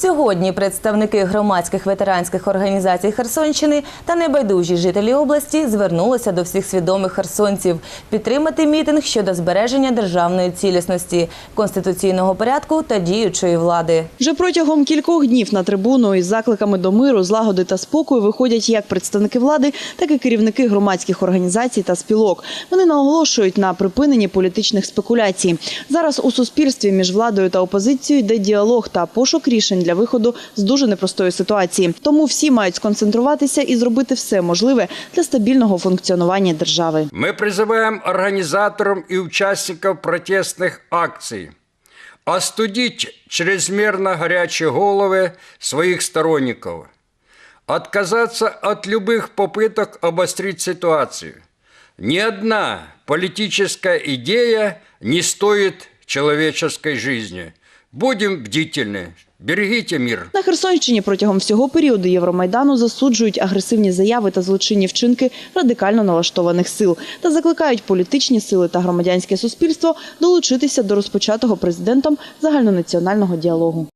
Сьогодні представники громадських ветеранських організацій Херсонщини та небайдужі жителі області звернулися до всіх свідомих херсонців підтримати мітинг щодо збереження державної цілісності, конституційного порядку та діючої влади. Вже протягом кількох днів на трибуну із закликами до миру, злагоди та спокою виходять як представники влади, так і керівники громадських організацій та спілок. Вони наголошують на припиненні політичних спекуляцій. Зараз у суспільстві між владою та опозицією йде діалог та пошук рішень для виходу з дуже непростої ситуації. Тому всі мають сконцентруватися і зробити все можливе для стабільного функціонування держави. Мы призываем организаторам и участников протестных акций остудить чрезмерно горячие головы своих сторонников, отказаться от любых попыток обострить ситуацию. Ни одна политическая идея не стоит человеческой жизни. Будем бдительны, берегите мир. На Херсонщині протягом всього періоду Євромайдану засуджують агресивні заяви та злочинні вчинки радикально налаштованих сил та закликають політичні сили та громадянське суспільство долучитися до розпочатого президентом загальнонаціонального діалогу.